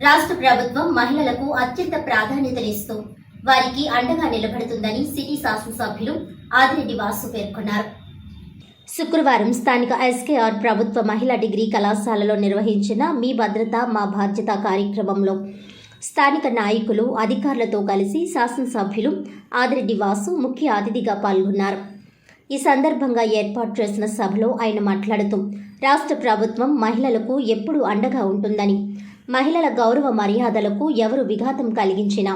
రాష్ట్ర ప్రభుత్వం మహిళలకు అత్యంత ప్రాధాన్యతనిస్తూ వారికి అండగా నిలబడుతుందని సిటీ శాసనసభ్యులు ఆదిరెడ్డి వాసు పేర్కొన్నారు. శుక్రవారం స్థానిక ఎస్కేఆర్ ప్రభుత్వ మహిళా డిగ్రీ కళాశాలలో నిర్వహించిన మీ భద్రత మా బాధ్యత కార్యక్రమంలో స్థానిక నాయకులు అధికారులతో కలిసి శాసనసభ్యులు ఆదిరెడ్డి వాసు ముఖ్య అతిథిగా పాల్గొన్నారు. ఈ సందర్భంగా ఏర్పాటు చేసిన సభలో ఆయన మాట్లాడుతూ రాష్ట్ర ప్రభుత్వం మహిళలకు ఎప్పుడూ అండగా ఉంటుందని మహిళల గౌరవ మర్యాదలకు ఎవరు విఘాతం కలిగించినా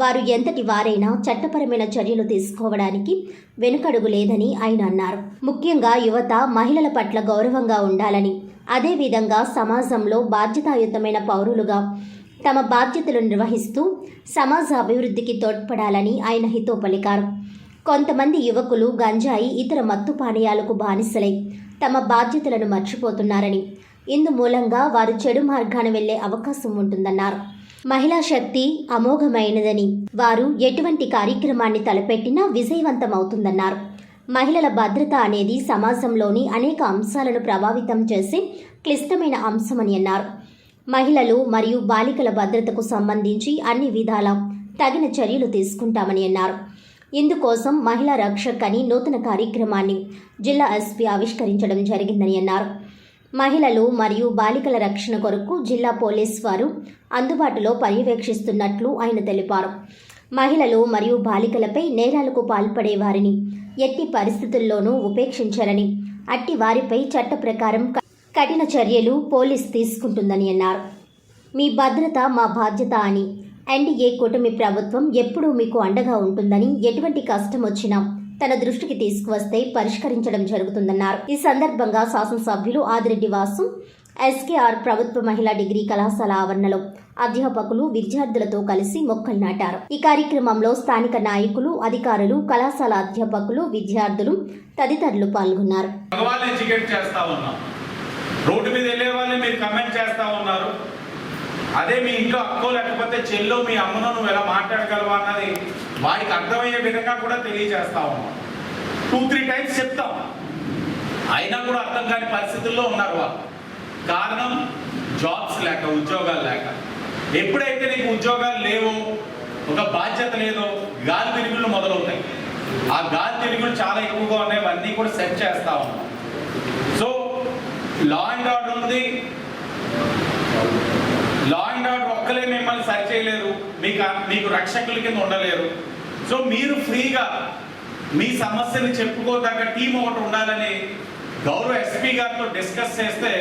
వారు ఎంతటి వారైనా చట్టపరమైన చర్యలు తీసుకోవడానికి వెనుకడుగు లేదని ఆయన అన్నారు. ముఖ్యంగా యువత మహిళల పట్ల గౌరవంగా ఉండాలని అదేవిధంగా సమాజంలో బాధ్యతాయుతమైన పౌరులుగా తమ బాధ్యతలు నిర్వహిస్తూ సమాజ అభివృద్ధికి తోడ్పడాలని ఆయన హితో పలికారు. కొంతమంది యువకులు గంజాయి ఇతర మత్తు పానీయాలకు బానిసలై తమ బాధ్యతలను మర్చిపోతున్నారని ఇందు మూలంగా వారు చెడు మార్గాన వెళ్ళే అవకాశం ఉంటుందన్నారు. మహిళా శక్తి అమోఘమైనదని వారు ఎటువంటి కార్యక్రమాన్ని తలపెట్టినా విజయవంతమవుతుందన్నారు. మహిళల భద్రత అనేది సమాజంలోని అనేక అంశాలను ప్రభావితం చేసే క్లిష్టమైన అంశమని అన్నారు. మహిళలు మరియు బాలికల భద్రతకు సంబంధించి అన్ని విధాల తగిన చర్యలు తీసుకుంటామని అన్నారు. ఇందుకోసం మహిళా రక్షక్ అని నూతన కార్యక్రమాన్ని జిల్లా ఎస్పీ ఆవిష్కరించడం జరిగిందని అన్నారు. మహిళలు మరియు బాలికల రక్షణ కొరకు జిల్లా పోలీస్ వారు అందుబాటులో పర్యవేక్షిస్తున్నట్లు ఆయన తెలిపారు. మహిళలు మరియు బాలికలపై నేరాలకు పాల్పడే వారిని ఎట్టి పరిస్థితుల్లోనూ ఉపేక్షించరని అట్టి వారిపై చట్ట ప్రకారం కఠిన చర్యలు పోలీస్ తీసుకుంటుందని అన్నారు. మీ భద్రత మా బాధ్యత అని ఎన్డీఏ కూటమి ప్రభుత్వం ఎప్పుడూ మీకు అండగా ఉంటుందని ఎటువంటి కష్టం వచ్చినా తన దృష్టికి తీసుకువస్తే పరిష్కరించడం జరుగుతుందన్నారు. ఈ సందర్భంగా శాసనసభ్యులు ఆదిరెడ్డి వాసు ఎస్కేఆర్ ప్రభుత్వ మహిళా డిగ్రీ కళాశాల ఆవరణలో అధ్యాపకులు విద్యార్థులతో కలిసి మొక్కలు నాటారు. ఈ కార్యక్రమంలో స్థానిక నాయకులు అధికారులు కళాశాల అధ్యాపకులు విద్యార్థులు తదితరులు పాల్గొన్నారు. రోడ్డు మీద వెళ్ళే వాళ్ళని మీరు కమెంట్ చేస్తా ఉన్నారు. అదే మీ ఇంట్లో అక్కో లేకపోతే చెల్లో మీ అమ్మను నువ్వు ఎలా మాట్లాడగలవా అన్నది వారికి అర్థమయ్యే విధంగా కూడా తెలియజేస్తా ఉన్నాం. టూ త్రీ టైమ్స్ చెప్తాం. అయినా కూడా అర్థం కాని పరిస్థితుల్లో ఉన్నారు వాళ్ళు. కారణం జాబ్స్ లేక ఉద్యోగాలు లేక. ఎప్పుడైతే నీకు ఉద్యోగాలు లేవో ఒక బాధ్యత లేదో గాలి తిరుగులు మొదలవుతాయి. ఆ గాలి తిరుగులు చాలా ఎక్కువగా ఉన్నాయి అవన్నీ కూడా సెట్ చేస్తా ఉన్నాం. సో లా అండ్ ఆర్డర్ ఉంది లా అండ్ ఆర్డర్ ఒక్కలే మిమ్మల్ని సరి చేయలేరు. మీకు మీకు రక్షకుల కింద ఉండలేరు. సో మీరు ఫ్రీగా మీ సమస్యని చెప్పుకోదగ్గ టీం ఒకటి ఉండాలని గౌరవ ఎస్పీ గారితో డిస్కస్ చేస్తే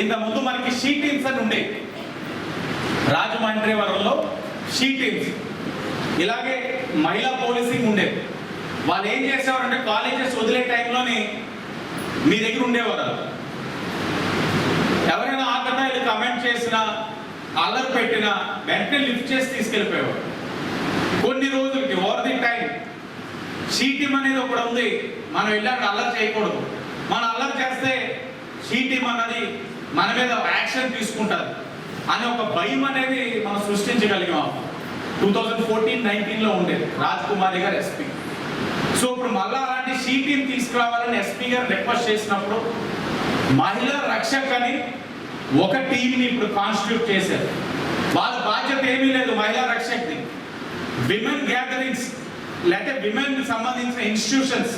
ఇంత ముందు మనకి షీ టీమ్స్ అని ఉండే. రాజమండ్రివరంలో షీ టీమ్స్. ఇలాగే మహిళా పోలీసింగ్ ఉండేది వాళ్ళు ఏం చేసేవారంటే కాలేజెస్ వదిలే టైంలోని మీ దగ్గర ఉండేవారు. ఎవరైనా ఆకన్నా వీళ్ళు కమెంట్ చేసినా అల్లరి పెట్టిన వెంటనే లిఫ్ట్ చేసి తీసుకెళ్ళిపోయేవాడు. కొన్ని రోజులకి ఓవర్ ది టైం షీటిమ్ అనేది ఒకటి ఉంది. మనం ఇలాంటి అల్లరి చేయకూడదు. మనం అల్లరి చేస్తే షీటిమ్ అన్నది మన మీద యాక్షన్ తీసుకుంటారు అనే ఒక భయం అనేది మనం సృష్టించగలిగాం టూ థౌజండ్ ఫోర్టీన్ నైన్టీన్లో ఉండేది. రాజ్ కుమారి గారు ఎస్పీ సో ఇప్పుడు మళ్ళీ అలాంటి షీటీని తీసుకురావాలని ఎస్పీ గారు రిక్వెస్ట్ చేసినప్పుడు మహిళా రక్షక్ అని ఒక టీంని ఇప్పుడు కాన్స్టిట్యూట్ చేశారు. వాళ్ళ బాధ్యత ఏమీ లేదు మహిళా రక్షక్ది. విమెన్ గ్యాదరింగ్స్ లేకపోతే విమెన్ సంబంధించిన ఇన్స్టిట్యూషన్స్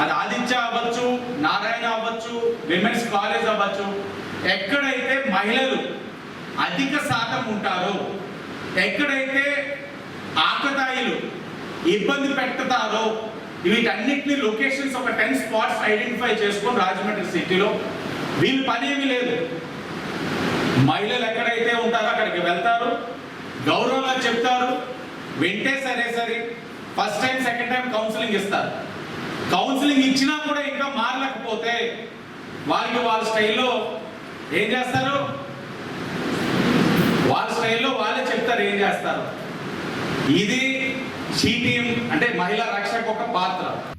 అది ఆదిత్య అవ్వచ్చు నారాయణ అవ్వచ్చు విమెన్స్ కాలేజ్ అవ్వచ్చు. ఎక్కడైతే మహిళలు అధిక శాతం ఉంటారో ఎక్కడైతే ఆకతాయిలు ఇబ్బంది పెడతారో వీటన్నిటిని లొకేషన్స్ ఒక టెన్ స్పాట్స్ ఐడెంటిఫై చేసుకొని రాజమండ్రి సిటీలో వీళ్ళు పని ఏమీ లేదు. మహిళలు ఎక్కడైతే ఉంటారో అక్కడికి వెళ్తారు. గౌరవంగా చెప్తారు. వింటే సరే సరే. First time second time counselling ఇస్తారు. కౌన్సిలింగ్ ఇచ్చినా కూడా ఇంకా మారలేకపోతే వాళ్ళకి వాళ్ళ స్టైల్లో ఏం చేస్తారు? వాళ్ళ స్టైల్లో వాళ్ళే చెప్తారు ఏం చేస్తారు. ఇది షీ టీం అంటే మహిళా రక్షకు ఒక పాత్ర.